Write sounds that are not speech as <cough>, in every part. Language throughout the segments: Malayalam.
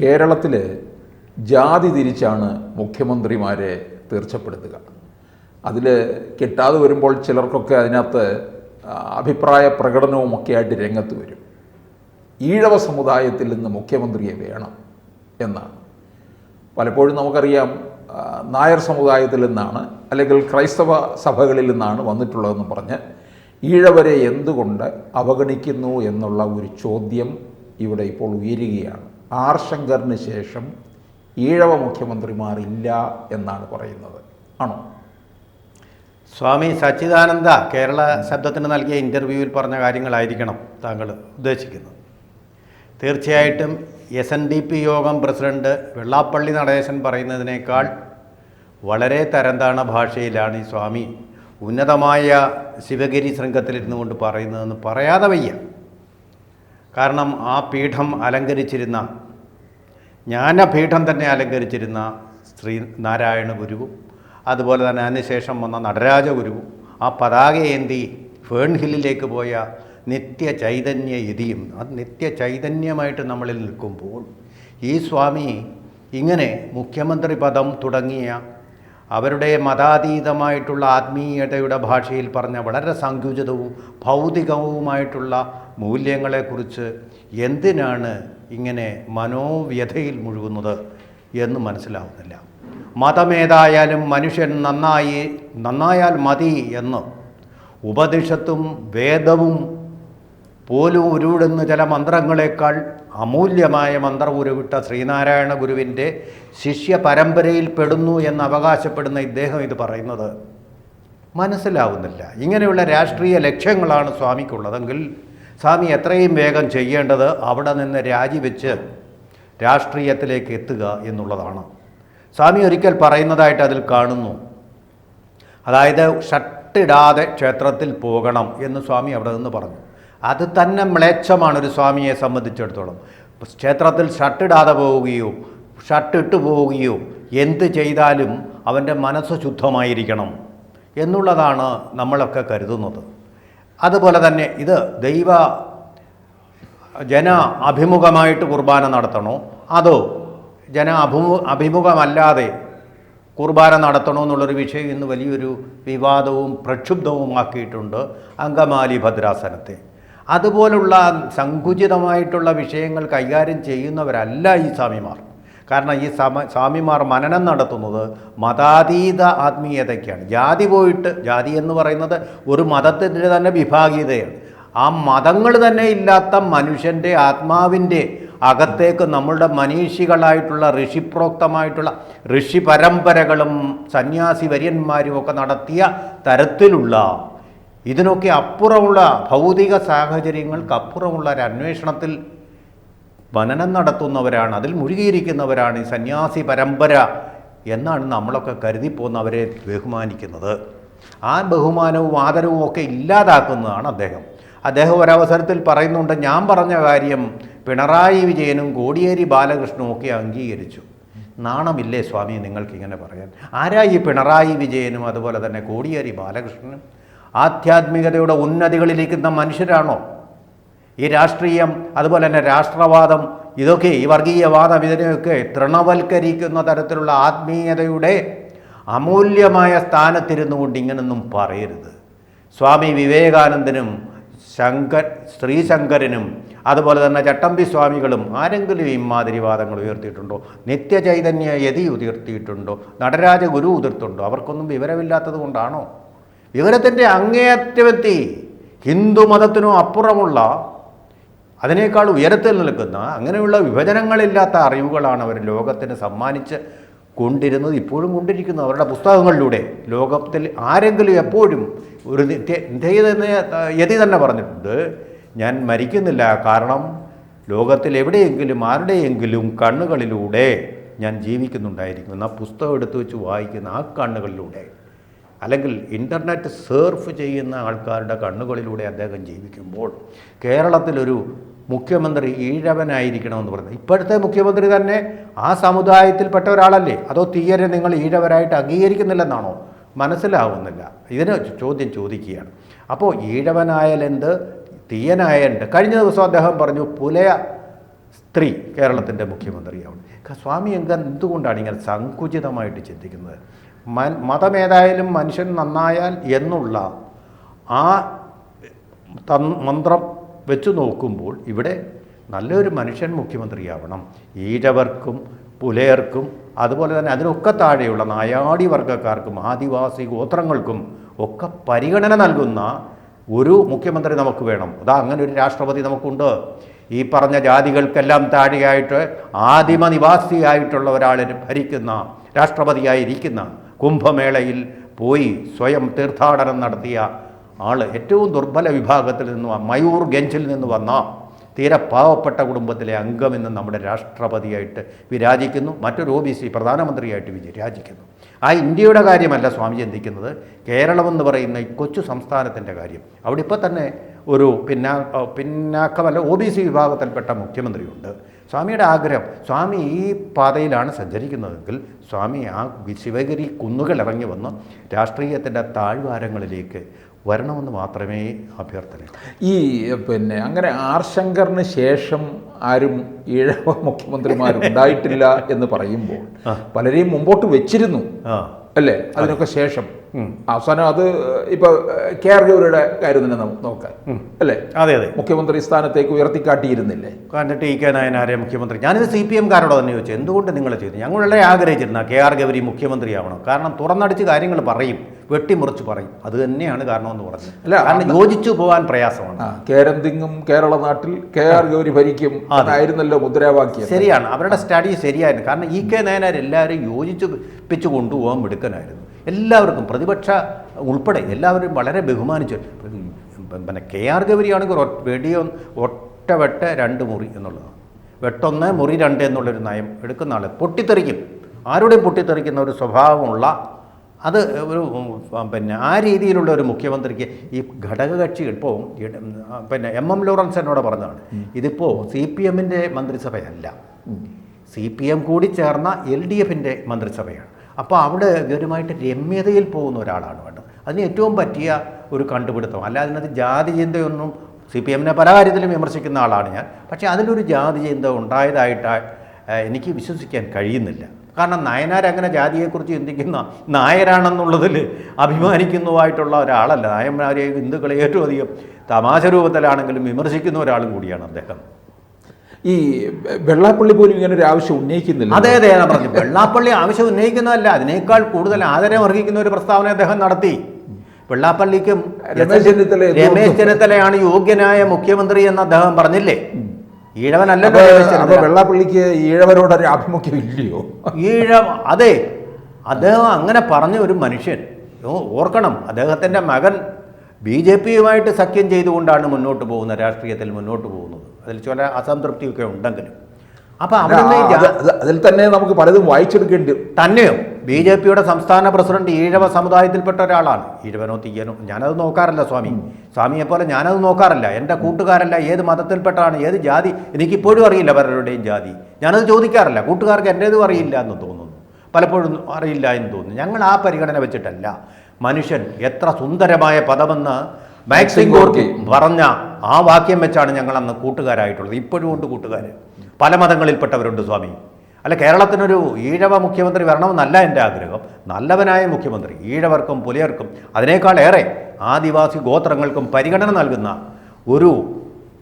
കേരളത്തിൽ ജാതി തിരിച്ചാണ് മുഖ്യമന്ത്രിമാരെ തീർച്ചപ്പെടുത്തുക. അതിൽ കിട്ടാതെ വരുമ്പോൾ ചിലർക്കൊക്കെ അതിനകത്ത് അഭിപ്രായ പ്രകടനവുമൊക്കെ ആയിട്ട് രംഗത്ത് വരും. ഈഴവ സമുദായത്തിൽ നിന്ന് മുഖ്യമന്ത്രിയെ വേണം എന്നാണ്. പലപ്പോഴും നമുക്കറിയാം നായർ സമുദായത്തിൽ നിന്നാണ് അല്ലെങ്കിൽ ക്രൈസ്തവ സഭകളിൽ നിന്നാണ് വന്നിട്ടുള്ളതെന്ന് പറഞ്ഞ് ഈഴവരെ എന്തുകൊണ്ട് അവഗണിക്കുന്നു എന്നുള്ള ഒരു ചോദ്യം ഇവിടെ ഇപ്പോൾ ഉയരുകയാണ്. ആർ ശങ്കറിന് ശേഷം ഈഴവ മുഖ്യമന്ത്രിമാരില്ല എന്നാണ് പറയുന്നത്. ആണോ? സ്വാമി സച്ചിദാനന്ദ കേരള ശബ്ദത്തിന് നൽകിയ ഇന്റർവ്യൂവിൽ പറഞ്ഞ കാര്യങ്ങളായിരിക്കണം താങ്കൾ ഉദ്ദേശിക്കുന്നത്. തീർച്ചയായിട്ടും S N D P Yogam president Vellappally Natesan പറയുന്നതിനേക്കാൾ വളരെ തരംതാണ ഭാഷയിലാണ് ഈ സ്വാമി ഉന്നതമായ ശിവഗിരി ശൃംഗത്തിലിരുന്നു കൊണ്ട് പറയുന്നതെന്ന് പറയാതെ വയ്യ. കാരണം ആ പീഠം അലങ്കരിച്ചിരുന്ന ജ്ഞാനപീഠം തന്നെ അലങ്കരിച്ചിരുന്ന ശ്രീ നാരായണ ഗുരുവും അതുപോലെ തന്നെ അതിനുശേഷം വന്ന നടരാജ ഗുരുവും ആ പതാകയേന്തി ഫേൺ ഹില്ലിലേക്ക് പോയ നിത്യ ചൈതന്യ യതിയും അത് നിത്യ ചൈതന്യമായിട്ട് നമ്മളിൽ നിൽക്കുമ്പോൾ ഈ സ്വാമി ഇങ്ങനെ മുഖ്യമന്ത്രി പദം തുടങ്ങിയ അവരുടെ മതാതീതമായിട്ടുള്ള ആത്മീയതയുടെ ഭാഷയിൽ പറഞ്ഞ വളരെ സങ്കുചിതവും ഭൗതികവുമായിട്ടുള്ള മൂല്യങ്ങളെക്കുറിച്ച് എന്തിനാണ് ഇങ്ങനെ മനോവ്യഥയിൽ മുഴുകുന്നത് എന്ന് മനസ്സിലാവുന്നില്ല. മതമേതായാലും മനുഷ്യൻ നന്നായി നന്നായാൽ മതി എന്ന് ഉപനിഷത്തും വേദവും പോലും ഉരുവിടുന്ന ചില മന്ത്രങ്ങളെക്കാൾ അമൂല്യമായ മന്ത്രം ഉരുവിട്ട ശ്രീനാരായണ ഗുരുവിന്റെ ശിഷ്യ പരമ്പരയിൽ പെടുന്നു എന്ന് അവകാശപ്പെടുന്ന ഇദ്ദേഹം ഇത് പറയുന്നത് മനസ്സിലാവുന്നില്ല. ഇങ്ങനെയുള്ള രാഷ്ട്രീയ ലക്ഷ്യങ്ങളാണ് സ്വാമിക്കുള്ളതെങ്കിൽ സ്വാമി എത്രയും വേഗം ചെയ്യേണ്ടത് അവിടെ നിന്ന് രാജിവെച്ച് രാഷ്ട്രീയത്തിലേക്ക് എത്തുക എന്നുള്ളതാണ്. സ്വാമി ഒരിക്കൽ പറയുന്നതായിട്ട് അതിൽ കാണുന്നു. അതായത് ഷട്ടിടാതെ ക്ഷേത്രത്തിൽ പോകണം എന്ന് സ്വാമി അവിടെ നിന്ന് പറഞ്ഞു. അത് തന്നെ മ്ലേച്ഛമാണ് ഒരു സ്വാമിയെ സംബന്ധിച്ചിടത്തോളം. ക്ഷേത്രത്തിൽ ഷട്ടിടാതെ പോവുകയോ ഷട്ടിട്ട് പോവുകയോ എന്ത് ചെയ്താലും അവന്റെ മനസ്സ് ശുദ്ധമായിരിക്കണം എന്നുള്ളതാണ് നമ്മളൊക്കെ കരുതുന്നത്. അതുപോലെ തന്നെ ഇത് ദൈവ ജന അഭിമുഖമായിട്ട് കുർബാന നടത്തണോ? അതോ ജന അഭിമു അഭിമുഖമല്ലാതെ കുർബാന നടത്തണോ എന്നുള്ളൊരു വിഷയം ഇന്ന് വലിയൊരു വിവാദവും പ്രക്ഷുബ്ധവുമാക്കിയിട്ടുണ്ട് അങ്കമാലി ഭദ്രാസനത്തെ. അതുപോലുള്ള സങ്കുചിതമായിട്ടുള്ള വിഷയങ്ങൾ കൈകാര്യം ചെയ്യുന്നവരല്ല ഈ സ്വാമിമാർ. കാരണം ഈ സമ സ്വാമിമാർ മനനം നടത്തുന്നത് മതാതീത ആത്മീയതയ്ക്കാണ്. ജാതി പോയിട്ട് ജാതി എന്ന് പറയുന്നത് ഒരു മതത്തിന്റെ തന്നെ വിഭാഗീയതയാണ്. ആ മതങ്ങൾ തന്നെ ഇല്ലാത്ത മനുഷ്യന്റെ ആത്മാവിന്റെ അകത്തേക്ക് നമ്മളുടെ മനീഷികളായിട്ടുള്ള ഋഷിപ്രോക്തമായിട്ടുള്ള ഋഷി പരമ്പരകളും സന്യാസി വര്യന്മാരും ഒക്കെ നടത്തിയ തരത്തിലുള്ള ഇതിനൊക്കെ അപ്പുറമുള്ള ഭൗതിക സാഹചര്യങ്ങൾക്ക് അപ്പുറമുള്ള ഒരു അന്വേഷണത്തിൽ മനനം നടത്തുന്നവരാണ് അതിൽ മുഴുകിയിരിക്കുന്നവരാണ് ഈ സന്യാസി പരമ്പര എന്നാണ് നമ്മളൊക്കെ കരുതിപ്പോന്നവരെ ബഹുമാനിക്കുന്നത്. ആ ബഹുമാനവും ആദരവും ഒക്കെ ഇല്ലാതാക്കുന്നതാണ് അദ്ദേഹം. അദ്ദേഹം ഒരവസരത്തിൽ പറയുന്നുണ്ട് ഞാൻ പറഞ്ഞ കാര്യം പിണറായി വിജയനും കോടിയേരി ബാലകൃഷ്ണനും ഒക്കെ അംഗീകരിച്ചു. നാണമില്ലേ സ്വാമി നിങ്ങൾക്ക് ഇങ്ങനെ പറയാൻ? ആരാ ഈ പിണറായി വിജയനും അതുപോലെ തന്നെ കോടിയേരി ബാലകൃഷ്ണനും? ആധ്യാത്മികതയുടെ ഉന്നതികളിലിരിക്കുന്ന മനുഷ്യരാണോ? ഈ രാഷ്ട്രീയം അതുപോലെ തന്നെ രാഷ്ട്രവാദം ഇതൊക്കെ ഈ വർഗീയവാദം ഇതിനെയൊക്കെ തൃണവൽക്കരിക്കുന്ന തരത്തിലുള്ള ആത്മീയതയുടെ അമൂല്യമായ സ്ഥാനത്തിരുന്നു കൊണ്ട് ഇങ്ങനൊന്നും പറയരുത്. സ്വാമി വിവേകാനന്ദനും ശങ്കർ ശ്രീശങ്കരനും അതുപോലെ തന്നെ ചട്ടമ്പി സ്വാമികളും ആരെങ്കിലും ഇമാതിരി വാദങ്ങൾ ഉയർത്തിയിട്ടുണ്ടോ? നിത്യചൈതന്യ യതി ഉയർത്തിയിട്ടുണ്ടോ നടരാജ ഗുരു ഉതിർത്തുണ്ടോ? അവർക്കൊന്നും വിവരമില്ലാത്തത് കൊണ്ടാണോ? വിവരത്തിന്റെ അങ്ങേയറ്റമെത്തി ഹിന്ദു മതത്തിനും അപ്പുറമുള്ള അതിനേക്കാൾ ഉയരത്തിൽ നിൽക്കുന്ന അങ്ങനെയുള്ള വിഭജനങ്ങളില്ലാത്ത അറിവുകളാണ് അവർ ലോകത്തിന് സമ്മാനിച്ച് കൊണ്ടിരുന്നത് ഇപ്പോഴും കൊണ്ടിരിക്കുന്നു. അവരുടെ പുസ്തകങ്ങളിലൂടെ ലോകത്തിൽ ആരെങ്കിലും എപ്പോഴും ഒരു യതി തന്നെ പറഞ്ഞിട്ടുണ്ട് ഞാൻ മരിക്കുന്നില്ല കാരണം ലോകത്തിൽ എവിടെയെങ്കിലും ആരുടെയെങ്കിലും കണ്ണുകളിലൂടെ ഞാൻ ജീവിക്കുന്നുണ്ടായിരിക്കും. എന്നാൽ പുസ്തകം എടുത്തു വെച്ച് വായിക്കുന്ന ആ കണ്ണുകളിലൂടെ അല്ലെങ്കിൽ ഇന്റർനെറ്റ് സർഫ് ചെയ്യുന്ന ആൾക്കാരുടെ കണ്ണുകളിലൂടെ അദ്ദേഹം ജീവിക്കുമ്പോൾ കേരളത്തിലൊരു മുഖ്യമന്ത്രി ഈഴവനായിരിക്കണമെന്ന് പറയുന്നത് ഇപ്പോഴത്തെ മുഖ്യമന്ത്രി തന്നെ ആ സമുദായത്തിൽപ്പെട്ട ഒരാളല്ലേ? അതോ തീയരെ നിങ്ങൾ ഈഴവരായിട്ട് അംഗീകരിക്കുന്നില്ലെന്നാണോ? മനസ്സിലാവുന്നില്ല. ഇതിന് ചോദ്യം ചോദിക്കുകയാണ്. അപ്പോൾ ഈഴവനായാലെന്ത്? തീയനായുണ്ട് കഴിഞ്ഞ ദിവസം അദ്ദേഹം പറഞ്ഞു പുലയ സ്ത്രീ കേരളത്തിന്റെ മുഖ്യമന്ത്രിയാവും സ്വാമി എങ്ക എന്തുകൊണ്ടാണ് ഇങ്ങനെ സങ്കുചിതമായിട്ട് ചിന്തിക്കുന്നത്? മൻ- മതമേതായാലും മനുഷ്യൻ നന്നായാൽ എന്നുള്ള ആ മന്ത്രം വെച്ച് നോക്കുമ്പോൾ ഇവിടെ നല്ലൊരു മനുഷ്യൻ മുഖ്യമന്ത്രിയാവണം. ഈഴവർക്കും പുലയർക്കും അതുപോലെ തന്നെ അതിനൊക്കെ താഴെയുള്ള നായാടി വർഗക്കാർക്കും ആദിവാസി ഗോത്രങ്ങൾക്കും ഒക്കെ പരിഗണന നൽകുന്ന ഒരു മുഖ്യമന്ത്രി നമുക്ക് വേണം. അതാ അങ്ങനെ ഒരു രാഷ്ട്രപതി നമുക്കുണ്ട്. ഈ പറഞ്ഞ ജാതികൾക്കെല്ലാം താഴെയായിട്ട് ആദിമ നിവാസിയായിട്ടുള്ള ഒരാളെ ഭരിക്കുന്ന രാഷ്ട്രപതിയായിരിക്കുന്ന കുംഭമേളയിൽ പോയി സ്വയം തീർത്ഥാടനം നടത്തിയ ആൾ ഏറ്റവും ദുർബല വിഭാഗത്തിൽ നിന്ന് മയൂർ ഗഞ്ചിൽ നിന്ന് വന്ന തീരെ പാവപ്പെട്ട കുടുംബത്തിലെ അംഗമെന്ന് നമ്മുടെ രാഷ്ട്രപതിയായിട്ട് വിരാജിക്കുന്നു. മറ്റൊരു ഒ ബി സി പ്രധാനമന്ത്രിയായിട്ട് വിരാജിക്കുന്നു ആ ഇന്ത്യയുടെ കാര്യമല്ല സ്വാമി ചിന്തിക്കുന്നത്. കേരളമെന്ന് പറയുന്ന ഈ കൊച്ചു സംസ്ഥാനത്തിന്റെ കാര്യം. അവിടെ ഇപ്പോൾ തന്നെ ഒരു പിന്നാ പിന്നാക്കമല്ല ഒ ബി സി വിഭാഗത്തിൽപ്പെട്ട മുഖ്യമന്ത്രിയുണ്ട്. സ്വാമിയുടെ ആഗ്രഹം സ്വാമി ഈ പാതയിലാണ് സഞ്ചരിക്കുന്നതെങ്കിൽ സ്വാമി ആ ശിവഗിരി കുന്നുകൾ ഇറങ്ങി വന്ന് രാഷ്ട്രീയത്തിന്റെ താഴ്വാരങ്ങളിലേക്ക് വരണമെന്ന് മാത്രമേ അഭ്യർത്ഥന ഈ പിന്നെ അങ്ങനെ ആർ ശങ്കറിന് ശേഷം ആരും ഈഴവ മുഖ്യമന്ത്രിമാർ <laughs> ഉണ്ടായിട്ടില്ല എന്ന് പറയുമ്പോൾ പലരെയും മുമ്പോട്ട് വെച്ചിരുന്നു അല്ലേ? അതിനൊക്കെ ശേഷം. അവസാനം അത് ഇപ്പൊ കെ ആർ ഗൗരിയുടെ കാര്യം തന്നെ നമുക്ക് നോക്കാം. അല്ലേ? അതെ അതെ. മുഖ്യമന്ത്രി സ്ഥാനത്തേക്ക് ഉയർത്തിക്കാട്ടിയിരുന്നില്ലേ? കണ്ടിട്ട് ഇ കെ നായനാരെ മുഖ്യമന്ത്രി. ഞാനിത് സി പി എംകാരോട് തന്നെ ചോദിച്ചു. എന്തുകൊണ്ട് നിങ്ങൾ ചെയ്തു ഞങ്ങൾ വളരെ ആഗ്രഹിച്ചിരുന്ന കെ ആർ ഗൗരി മുഖ്യമന്ത്രിയാവണം. കാരണം തുറന്നടിച്ച് കാര്യങ്ങൾ പറയും വെട്ടിമുറിച്ച് പറയും. അത് തന്നെയാണ് കാരണമെന്ന് പറഞ്ഞു അല്ല, കാരണം യോജിച്ചു പോകാൻ പ്രയാസമാണ്. കേരന്തിങ്ങും കേരള നാട്ടിൽ കെ ആർ ഗൗരി ഭരിക്കും അതായിരുന്നല്ലോ മുദ്രാവാക്യം. ശരിയാണ്. അവരുടെ സ്റ്റഡി ശരിയായിരുന്നു. കാരണം ഇ കെ നയനാർ എല്ലാവരും യോജിച്ച് പിച്ച് കൊണ്ടുപോകാൻ മിടുക്കനായിരുന്നു. എല്ലാവർക്കും പ്രതിപക്ഷ ഉൾപ്പെടെ എല്ലാവരും വളരെ ബഹുമാനിച്ചു. പിന്നെ കെ ആർ ഗൗരിയാണെങ്കിൽ വെടിയോ ഒറ്റ വെട്ട രണ്ട് മുറി എന്നുള്ളതാണ്. വെട്ടൊന്ന് മുറി രണ്ട് എന്നുള്ളൊരു നയം എടുക്കുന്ന ആൾ പൊട്ടിത്തെറിക്കും. ആരുടെയും പൊട്ടിത്തെറിക്കുന്ന ഒരു സ്വഭാവമുള്ള അത് ഒരു പിന്നെ ആ രീതിയിലുള്ള ഒരു മുഖ്യമന്ത്രിക്ക് ഈ ഘടകകക്ഷി ഇപ്പോൾ പിന്നെ എം എം ലോറൻസ് എന്നോട് പറഞ്ഞതാണ് ഇതിപ്പോൾ സി പി എമ്മിന്റെ മന്ത്രിസഭയല്ല. സി പി എം കൂടി ചേർന്ന എൽ ഡി എഫിന്റെ മന്ത്രിസഭയാണ്. അപ്പോൾ അവിടെ ഇവരുമായിട്ട് രമ്യതയിൽ പോകുന്ന ഒരാളാണ് വേണ്ടത്. അതിന് ഏറ്റവും പറ്റിയ ഒരു കണ്ടുപിടുത്തം. അല്ല അതിനകത്ത് ജാതി ചിന്തയൊന്നും സി പി എമ്മിനെ പല കാര്യത്തിലും വിമർശിക്കുന്ന ആളാണ് ഞാൻ. പക്ഷേ അതിലൊരു ജാതി ചിന്ത ഉണ്ടായതായിട്ട് എനിക്ക് വിശ്വസിക്കാൻ കഴിയുന്നില്ല. കാരണം നായനാർ അങ്ങനെ ജാതിയെക്കുറിച്ച് ചിന്തിക്കുന്ന നായരാണെന്നുള്ളതിൽ അഭിമാനിക്കുന്നതായിട്ടുള്ള ഒരാളല്ല. നായന്മാരെ ഹിന്ദുക്കളെ ഏറ്റവും അധികം തമാശ രൂപത്തിലാണെങ്കിലും വിമർശിക്കുന്ന ഒരാളും കൂടിയാണ് അദ്ദേഹം. ഈ വെള്ളാപ്പള്ളി പോലും ഇങ്ങനെ ഒരു ആവശ്യം ഉന്നയിക്കുന്നില്ല. അതെ അതെ ഞാൻ പറഞ്ഞു. വെള്ളാപ്പള്ളി ആവശ്യം ഉന്നയിക്കുന്നതല്ല. അതിനേക്കാൾ കൂടുതൽ ആദരം അർഹിക്കുന്ന ഒരു പ്രസ്താവന അദ്ദേഹം നടത്തി. വെള്ളാപ്പള്ളിക്കും രമേശ് ചെന്നിത്തല രമേശ് ചെന്നിത്തലയാണ് യോഗ്യനായ മുഖ്യമന്ത്രി എന്ന് അദ്ദേഹം പറഞ്ഞില്ലേ? ഈഴവനല്ലല്ലോ വെള്ളാപ്പള്ളിക്ക് ഈഴവനോട് ഒരു ആഭിമുഖ്യം ഇല്ലയോ? ഈഴവ അതെ. അദ്ദേഹം അങ്ങനെ പറഞ്ഞ ഒരു മനുഷ്യൻ. ഓർക്കണം അദ്ദേഹത്തിന്റെ മകൻ ബി ജെ പിയുമായിട്ട് സഖ്യം ചെയ്തുകൊണ്ടാണ് മുന്നോട്ട് പോകുന്നത് രാഷ്ട്രീയത്തിൽ മുന്നോട്ട് പോകുന്നത്. അതിൽ ചില അസംതൃപ്തിയൊക്കെ ഉണ്ടെങ്കിലും. അപ്പോൾ അവിടെ അതിൽ തന്നെ നമുക്ക് പലതും വായിച്ചെടുക്കേണ്ടി തന്നെയോ ബി ജെ പിയുടെ സംസ്ഥാന പ്രസിഡന്റ് ഈഴവ സമുദായത്തിൽപ്പെട്ട ഒരാളാണ്. ഈഴവനോ തീയനോ ഞാനത് നോക്കാറില്ല സ്വാമി. സ്വാമിയെ പോലെ ഞാനത് നോക്കാറില്ല. എന്റെ കൂട്ടുകാരല്ല ഏത് മതത്തിൽപ്പെട്ടാണ് ഏത് ജാതി എനിക്കിപ്പോഴും അറിയില്ല പലരുടെയും ജാതി. ഞാനത് ചോദിക്കാറില്ല. കൂട്ടുകാർക്ക് എന്റേതും അറിയില്ല എന്ന് തോന്നുന്നു. പലപ്പോഴും അറിയില്ല എന്ന് തോന്നുന്നു. ഞങ്ങൾ ആ പരിഗണന വെച്ചിട്ടല്ല. മനുഷ്യൻ എത്ര സുന്ദരമായ പദമെന്ന് മാക്സിം ഗോർക്കി പറഞ്ഞ ആ വാക്യം വെച്ചാണ് ഞങ്ങൾ അന്ന് കൂട്ടുകാരായിട്ടുള്ളത്. ഇപ്പോഴും ഉണ്ട് കൂട്ടുകാർ പല മതങ്ങളിൽപ്പെട്ടവരുണ്ട് സ്വാമി. അല്ല കേരളത്തിനൊരു ഈഴവ മുഖ്യമന്ത്രി വരണമെന്നല്ല എന്റെ ആഗ്രഹം. നല്ലവനായ മുഖ്യമന്ത്രി ഈഴവർക്കും പുലിയർക്കും അതിനേക്കാളേറെ ആദിവാസി ഗോത്രങ്ങൾക്കും പരിഗണന നൽകുന്ന ഒരു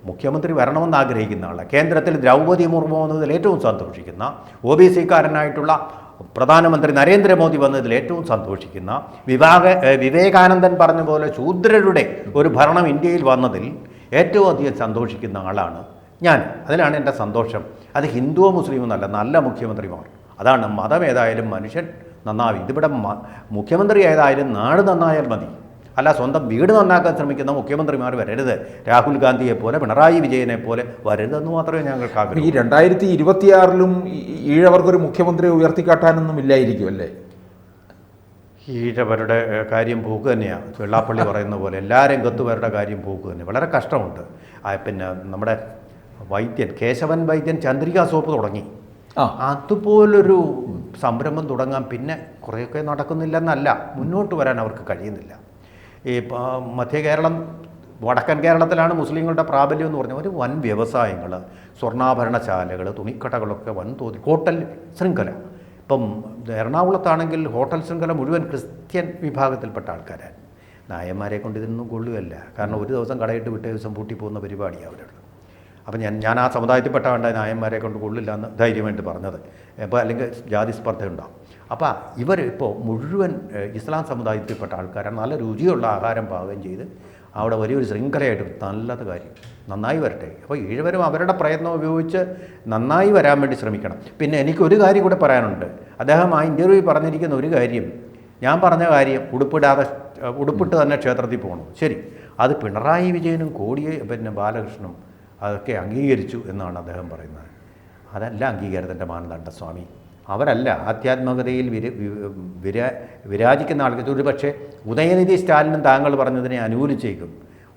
മുഖ്യമന്ത്രി വരണമെന്ന് ആഗ്രഹിക്കുന്ന ആളാണ് കേന്ദ്രത്തിൽ ദ്രൗപദി മുർമു എന്നതിൽ ഏറ്റവും സന്തോഷിക്കുന്ന ഒ ബി സിക്കാരനായിട്ടുള്ള പ്രധാനമന്ത്രി നരേന്ദ്രമോദി വന്നതിൽ ഏറ്റവും സന്തോഷിക്കുന്ന വിവാഹ വിവേകാനന്ദൻ പറഞ്ഞ പോലെ ശൂദ്രരുടെ ഒരു ഭരണം ഇന്ത്യയിൽ വന്നതിൽ ഏറ്റവും അധികം സന്തോഷിക്കുന്ന ആളാണ് ഞാൻ. അതിലാണ് എന്റെ സന്തോഷം. അത് ഹിന്ദുവോ മുസ്ലിമോ എന്നല്ല നല്ല മുഖ്യമന്ത്രിമാർ. അതാണ് മതം ഏതായാലും മനുഷ്യൻ നന്നാവും. ഇതിവിടെ മുഖ്യമന്ത്രി ഏതായാലും നാട് നന്നായാൽ മതി. അല്ല സ്വന്തം വീട് നന്നാക്കാൻ ശ്രമിക്കുന്ന മുഖ്യമന്ത്രിമാർ വരരുത്. രാഹുൽ ഗാന്ധിയെ പോലെ പിണറായി വിജയനെ പോലെ വരരുതെന്ന് മാത്രമേ ഞങ്ങൾക്ക് ഈ ആഗ്രഹം രണ്ടായിരത്തി ഇരുപത്തിയാറിലും ഈഴവർക്കൊരു മുഖ്യമന്ത്രിയെ ഉയർത്തിക്കാട്ടാനൊന്നും ഇല്ലായിരിക്കും അല്ലേ ഈഴവരുടെ കാര്യം പോക്ക് തന്നെയാണ് വെള്ളാപ്പള്ളി പറയുന്ന പോലെ എല്ലാ രംഗത്തുവരുടെ കാര്യം പോക്ക് തന്നെ. വളരെ കഷ്ടമുണ്ട്. പിന്നെ നമ്മുടെ വൈദ്യൻ കേശവൻ വൈദ്യൻ ചന്ദ്രിക സോപ്പ് തുടങ്ങി. ആ. അതുപോലൊരു സംരംഭം തുടങ്ങാൻ പിന്നെ കുറേയൊക്കെ നടക്കുന്നില്ലെന്നല്ല. മുന്നോട്ട് വരാൻ അവർക്ക് കഴിയുന്നില്ല. ഈ മധ്യ കേരളം വടക്കൻ കേരളത്തിലാണ് മുസ്ലിങ്ങളുടെ പ്രാബല്യം എന്ന് പറഞ്ഞാൽ ഒരു വൻ വ്യവസായങ്ങൾ സ്വർണാഭരണശാലകൾ തുണിക്കടകളൊക്കെ വൻതോതിൽ ഹോട്ടൽ ശൃംഖല. ഇപ്പം എറണാകുളത്താണെങ്കിൽ ഹോട്ടൽ ശൃംഖല മുഴുവൻ ക്രിസ്ത്യൻ വിഭാഗത്തിൽപ്പെട്ട ആൾക്കാരാണ്. നായന്മാരെ കൊണ്ട് ഇതൊന്നും കൊള്ളുകയല്ല. കാരണം ഒരു ദിവസം കടയിട്ട് വിട്ട ദിവസം പൂട്ടി പോകുന്ന പരിപാടിയാണ് അവരുടെ അപ്പം ഞാൻ ഞാൻ ആ സമുദായത്തിൽപ്പെട്ട വേണ്ട നായന്മാരെ കൊണ്ട് കൊള്ളില്ല എന്ന് ധൈര്യമായിട്ട് പറഞ്ഞത്. അപ്പോൾ അല്ലെങ്കിൽ ജാതി സ്പർദ്ധ ഉണ്ടാവും അപ്പോൾ ഇവർ ഇപ്പോൾ മുഴുവൻ ഇസ്ലാം സമുദായത്തിൽപ്പെട്ട ആൾക്കാരാണ് നല്ല രുചിയുള്ള ആഹാരം പാകം ചെയ്ത് അവിടെ വലിയൊരു ശൃംഖലയായിട്ട് നല്ലത് കാര്യം. നന്നായി വരട്ടെ. അപ്പോൾ ഏഴുവരും അവരുടെ പ്രയത്നം ഉപയോഗിച്ച് നന്നായി വരാൻ വേണ്ടി ശ്രമിക്കണം. പിന്നെ എനിക്കൊരു കാര്യം കൂടെ പറയാനുണ്ട്. അദ്ദേഹം ആ ഇന്റർവ്യൂ പറഞ്ഞിരിക്കുന്ന ഒരു കാര്യം. ഞാൻ പറഞ്ഞ കാര്യം ഉടുപ്പിടാതെ ഉടുപ്പിട്ട് തന്നെ ക്ഷേത്രത്തിൽ പോകണം. ശരി. അത് പിണറായി വിജയനും കോടിയെ പിന്നെ ബാലകൃഷ്ണനും അതൊക്കെ അംഗീകരിച്ചു എന്നാണ് അദ്ദേഹം പറയുന്നത്. അതല്ല അംഗീകാരത്തിന്റെ മാനദണ്ഡ സ്വാമി. അവരല്ല ആധ്യാത്മികതയിൽ വിര വിരാ വിരാജിക്കുന്ന ആൾക്ക് ഒരു പക്ഷേ ഉദയനിധി സ്റ്റാലിനും താങ്കൾ പറഞ്ഞതിനെ അനുകൂലിച്ചേക്കും.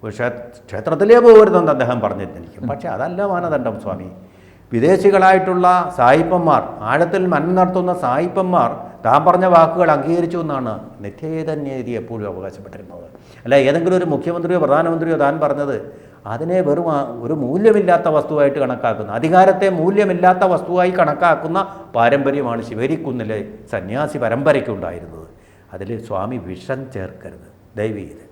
പക്ഷേ ക്ഷേത്രത്തിലേ പോകരുതെന്ന് അദ്ദേഹം പറഞ്ഞിരിക്കും പക്ഷേ അതല്ല മാനദണ്ഡം സ്വാമി. വിദേശികളായിട്ടുള്ള സായിപ്പന്മാർ ആഴത്തിൽ മനം നടത്തുന്ന സായിപ്പന്മാർ താൻ പറഞ്ഞ വാക്കുകൾ അംഗീകരിച്ചു എന്നാണ് നിത്യചൈതന്യതി എപ്പോഴും അവകാശപ്പെട്ടിരുന്നത്. അല്ല ഏതെങ്കിലും ഒരു മുഖ്യമന്ത്രിയോ പ്രധാനമന്ത്രിയോ താൻ പറഞ്ഞത് അതിനെ വെറും ഒരു മൂല്യമില്ലാത്ത വസ്തുവായിട്ട് കണക്കാക്കുന്ന. അധികാരത്തെ മൂല്യമില്ലാത്ത വസ്തുവായി കണക്കാക്കുന്ന പാരമ്പര്യമാണ് ശിവരിക്കുന്നിലെ സന്യാസി പരമ്പരയ്ക്കുണ്ടായിരുന്നത് അതിൽ സ്വാമി വിഷം ചേർക്കരുത്. ദയവ് ചെയ്ത്.